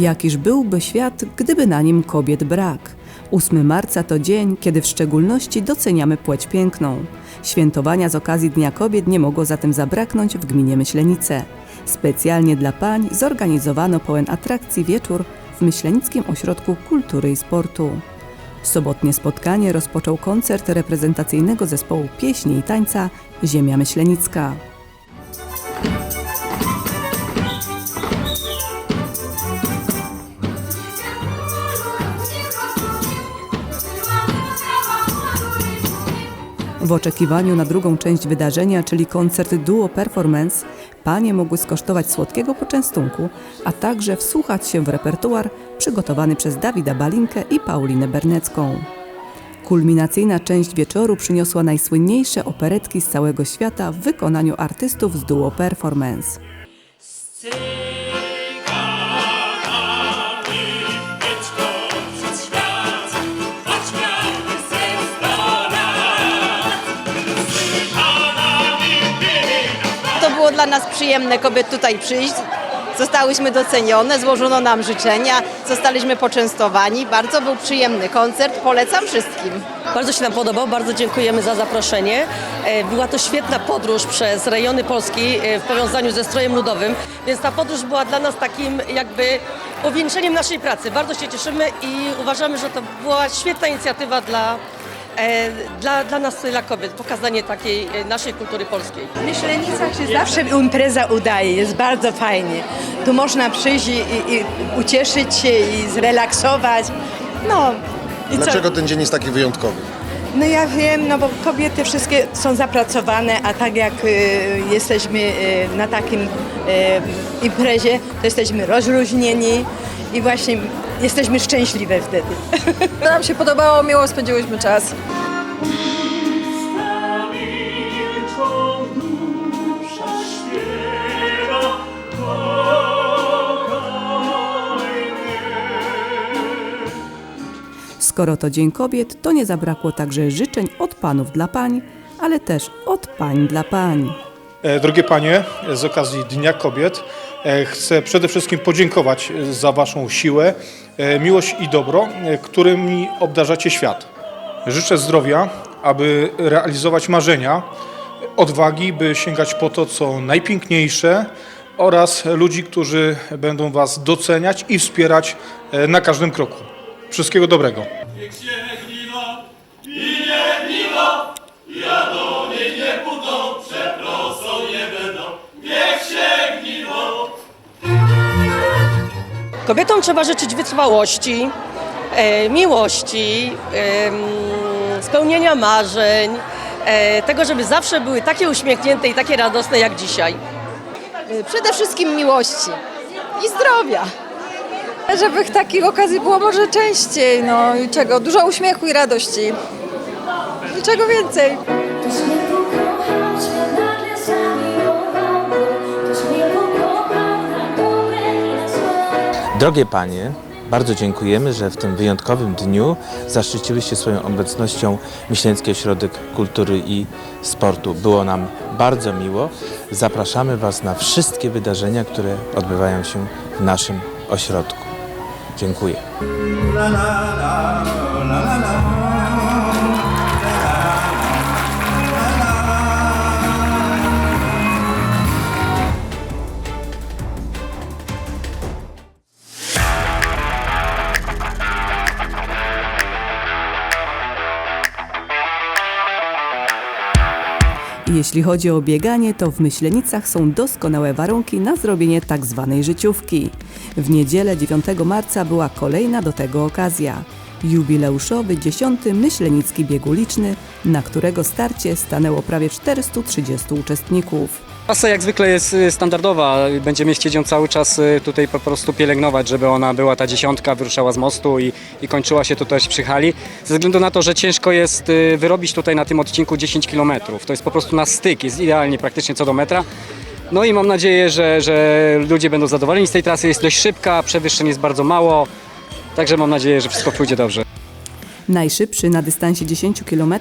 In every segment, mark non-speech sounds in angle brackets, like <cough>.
Jakiż byłby świat, gdyby na nim kobiet brak? 8 marca to dzień, kiedy w szczególności doceniamy płeć piękną. Świętowania z okazji Dnia Kobiet nie mogło zatem zabraknąć w gminie Myślenice. Specjalnie dla pań zorganizowano pełen atrakcji wieczór w Myślenickim Ośrodku Kultury i Sportu. Sobotnie spotkanie rozpoczął koncert reprezentacyjnego zespołu pieśni i tańca Ziemia Myślenicka. W oczekiwaniu na drugą część wydarzenia, czyli koncert Duo Performance, panie mogły skosztować słodkiego poczęstunku, a także wsłuchać się w repertuar przygotowany przez Dawida Balinkę i Paulinę Bernecką. Kulminacyjna część wieczoru przyniosła najsłynniejsze operetki z całego świata w wykonaniu artystów z Duo Performance. Dla nas przyjemne kobiet tutaj przyjść. Zostałyśmy docenione, złożono nam życzenia, zostaliśmy poczęstowani. Bardzo był przyjemny koncert, polecam wszystkim. Bardzo się nam podobał, bardzo dziękujemy za zaproszenie. E, Była to świetna podróż przez rejony Polski e, w powiązaniu ze strojem ludowym, więc ta podróż była dla nas takim jakby powieńczeniem naszej pracy. Bardzo się cieszymy i uważamy, że to była świetna inicjatywa dla, dla, dla nas, dla kobiet, pokazanie takiej e, naszej kultury polskiej. W Myślenicach się zawsze impreza udaje, jest bardzo fajnie. Tu można przyjść i, i, i ucieszyć się i zrelaksować. No, i co? Dlaczego ten dzień jest taki wyjątkowy? No ja wiem, no bo kobiety wszystkie są zapracowane, a tak jak y, jesteśmy y, na takim y, imprezie, to jesteśmy rozluźnieni i właśnie jesteśmy szczęśliwe wtedy. Nam się podobało, miło spędziłyśmy czas. Skoro to Dzień Kobiet, to nie zabrakło także życzeń od panów dla pań, ale też od pań dla pań. E, Drogie panie, z okazji Dnia Kobiet chcę przede wszystkim podziękować e, za waszą siłę, e, miłość i dobro, e, którymi obdarzacie świat. Życzę zdrowia, aby realizować marzenia, odwagi, by sięgać po to, co najpiękniejsze oraz ludzi, którzy będą was doceniać i wspierać e, na każdym kroku. Wszystkiego dobrego. Kobietom trzeba życzyć wytrwałości, e, miłości, spełnienia marzeń, e, tego, żeby zawsze były takie uśmiechnięte i takie radosne jak dzisiaj. Przede wszystkim miłości i zdrowia. Żeby takich okazji było może częściej, no i czego? Dużo uśmiechu i radości. Niczego więcej. Drogie panie, bardzo dziękujemy, że w tym wyjątkowym dniu zaszczyciłyście swoją obecnością Myśleński Ośrodek Kultury i Sportu. Było nam bardzo miło. Zapraszamy Was na wszystkie wydarzenia, które odbywają się w naszym ośrodku. Dziękuję. Jeśli chodzi o bieganie, to w Myślenicach są doskonałe warunki na zrobienie tak zwanej życiówki. W niedzielę 9 marca była kolejna do tego okazja. Jubileuszowy 10. Myślenicki bieg uliczny, na którego starcie stanęło prawie 430 uczestników. Trasa jak zwykle jest y, standardowa. Będziemy chcieć ją cały czas y, tutaj po prostu pielęgnować, żeby ona była ta dziesiątka, wyruszała z mostu i, i kończyła się tutaj przy hali. Ze względu na to, że ciężko jest y, wyrobić tutaj na tym odcinku 10 km. To jest po prostu na styk, jest idealnie praktycznie co do metra. No i mam nadzieję, że, że ludzie będą zadowoleni z tej trasy. Jest dość szybka, przewyższeń jest bardzo mało. Także mam nadzieję, że wszystko pójdzie dobrze. Najszybszy na dystansie 10 km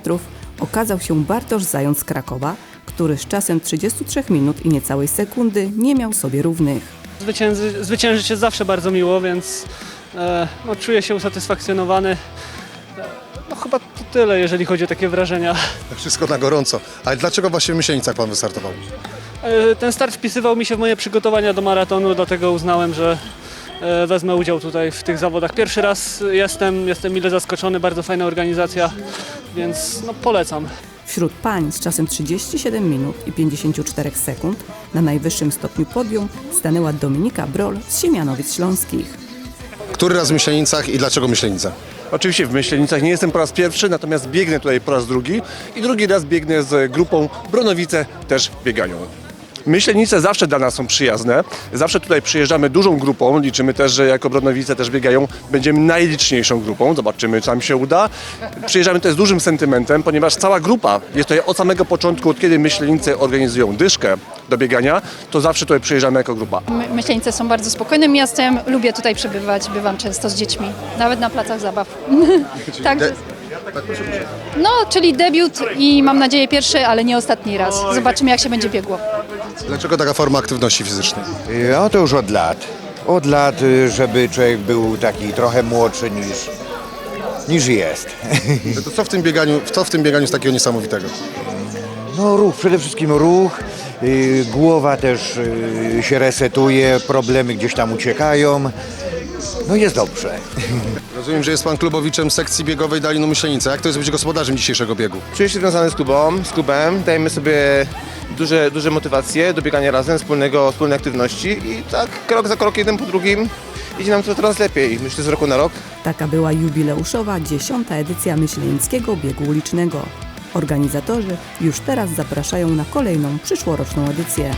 okazał się Bartosz Zając z Krakowa, który z czasem 33 minut i niecałej sekundy nie miał sobie równych. Zwycięży, zwyciężyć jest zawsze bardzo miło, więc e, no, czuję się usatysfakcjonowany. E, No chyba to tyle, jeżeli chodzi o takie wrażenia. Wszystko na gorąco. Ale dlaczego właśnie w Myślenicach pan wystartował? E, Ten start wpisywał mi się w moje przygotowania do maratonu, dlatego uznałem, że e, wezmę udział tutaj w tych zawodach. Pierwszy raz jestem, jestem mile zaskoczony, bardzo fajna organizacja, więc no, polecam. Wśród pań z czasem 37 minut i 54 sekund na najwyższym stopniu podium stanęła Dominika Brol z Siemianowic Śląskich. Który raz w Myślenicach i dlaczego Myślenice? Oczywiście w Myślenicach nie jestem po raz pierwszy, natomiast biegnę tutaj po raz drugi i drugi raz biegnę z grupą Bronowice też biegają. Myślenice zawsze dla nas są przyjazne. Zawsze tutaj przyjeżdżamy dużą grupą. Liczymy też, że jako Bronowice też biegają, będziemy najliczniejszą grupą. Zobaczymy, czy nam się uda. Przyjeżdżamy tutaj z dużym sentymentem, ponieważ cała grupa jest tutaj od samego początku, od kiedy Myślenice organizują dyszkę do biegania, to zawsze tutaj przyjeżdżamy jako grupa. My- Myślenice są bardzo spokojnym miastem, lubię tutaj przebywać, bywam często z dziećmi, nawet na placach zabaw. <laughs> Także, no, czyli debiut i mam nadzieję pierwszy, ale nie ostatni raz. Zobaczymy jak się będzie biegło. Dlaczego taka forma aktywności fizycznej? No to już od lat. Od lat, y, żeby człowiek był taki trochę młodszy niż, niż jest. <laughs> To co w tym bieganiu, co w tym bieganiu jest takiego niesamowitego? No ruch, przede wszystkim ruch. y, Głowa też y, się resetuje, problemy gdzieś tam uciekają. No jest dobrze. Rozumiem, że jest pan klubowiczem sekcji biegowej Dalinu Myślenice. Jak to jest być gospodarzem dzisiejszego biegu? Czuję się związany z klubem, z klubem. Dajemy sobie duże, duże motywacje do biegania razem, wspólnego, wspólnej aktywności i tak krok za krok, jeden po drugim idzie nam to coraz lepiej. Myślę z roku na rok. Taka była jubileuszowa dziesiąta edycja Myślenickiego Biegu Ulicznego. Organizatorzy już teraz zapraszają na kolejną przyszłoroczną edycję.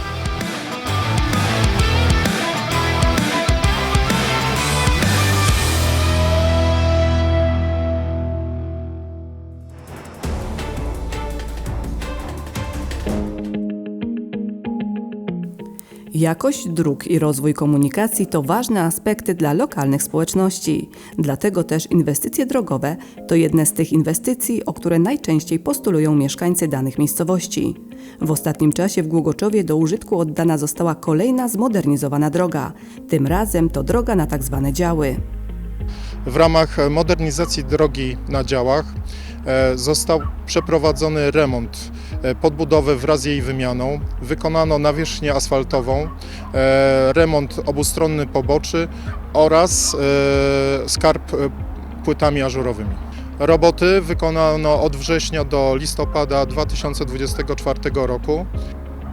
Jakość dróg i rozwój komunikacji to ważne aspekty dla lokalnych społeczności. Dlatego też inwestycje drogowe to jedne z tych inwestycji, o które najczęściej postulują mieszkańcy danych miejscowości. W ostatnim czasie w Głogoczowie do użytku oddana została kolejna zmodernizowana droga. Tym razem to droga na tak zwane działy. W ramach modernizacji drogi na działach e, został przeprowadzony remont e, podbudowy wraz z jej wymianą. Wykonano nawierzchnię asfaltową, e, remont obustronny poboczy oraz e, skarb płytami ażurowymi. Roboty wykonano od września do listopada 2024 roku.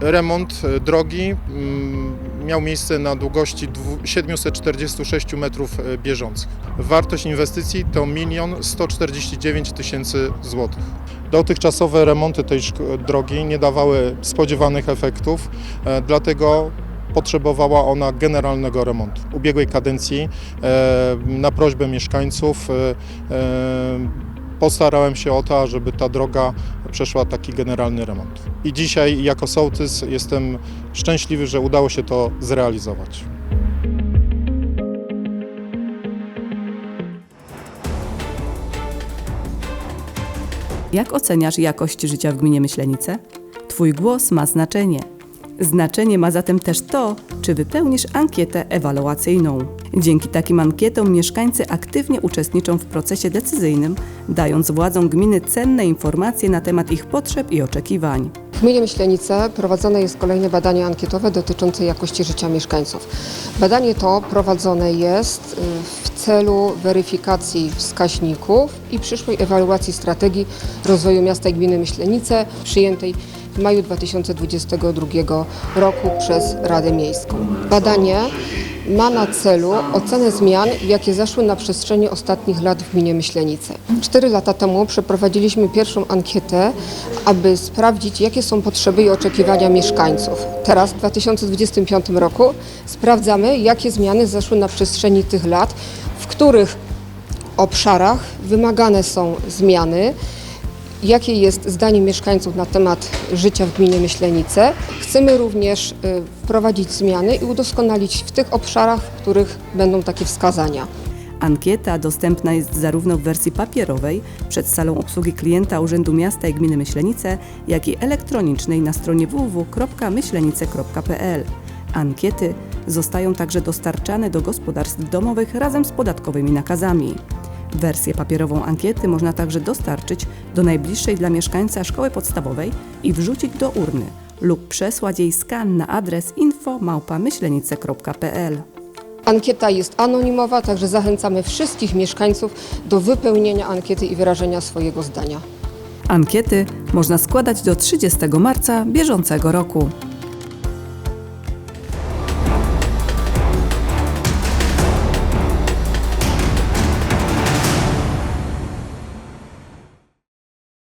Remont drogi mm, miał miejsce na długości dwu- 746 metrów e, bieżących. Wartość inwestycji to 1 149 tysięcy złotych. Dotychczasowe remonty tej drogi nie dawały spodziewanych efektów, e, dlatego potrzebowała ona generalnego remontu. W ubiegłej kadencji e, na prośbę mieszkańców postarałem się o to, żeby ta droga przeszła taki generalny remont. I dzisiaj jako sołtys jestem szczęśliwy, że udało się to zrealizować. Jak oceniasz jakość życia w gminie Myślenice? Twój głos ma znaczenie. Znaczenie ma zatem też to, czy wypełnisz ankietę ewaluacyjną. Dzięki takim ankietom mieszkańcy aktywnie uczestniczą w procesie decyzyjnym, dając władzom gminy cenne informacje na temat ich potrzeb i oczekiwań. W gminie Myślenice prowadzone jest kolejne badanie ankietowe dotyczące jakości życia mieszkańców. Badanie to prowadzone jest y, w celu weryfikacji wskaźników i przyszłej ewaluacji strategii rozwoju miasta i gminy Myślenice przyjętej w maju 2022 roku przez Radę Miejską. Badanie ma na celu ocenę zmian, jakie zaszły na przestrzeni ostatnich lat w gminie Myślenice. Cztery lata temu przeprowadziliśmy pierwszą ankietę, aby sprawdzić, jakie są potrzeby i oczekiwania mieszkańców. Teraz, w 2025 roku, sprawdzamy, jakie zmiany zaszły na przestrzeni tych lat, w których obszarach wymagane są zmiany, jakie jest zdanie mieszkańców na temat życia w gminie Myślenice. Chcemy również y, wprowadzić zmiany i udoskonalić w tych obszarach, w których będą takie wskazania. Ankieta dostępna jest zarówno w wersji papierowej przed salą obsługi klienta Urzędu Miasta i Gminy Myślenice, jak i elektronicznej na stronie www.myślenice.pl. Ankiety zostają także dostarczane do gospodarstw domowych razem z podatkowymi nakazami. Wersję papierową ankiety można także dostarczyć do najbliższej dla mieszkańca szkoły podstawowej i wrzucić do urny lub przesłać jej skan na adres info@myślenice.pl. Ankieta jest anonimowa, także zachęcamy wszystkich mieszkańców do wypełnienia ankiety i wyrażenia swojego zdania. Ankiety można składać do 30 marca bieżącego roku.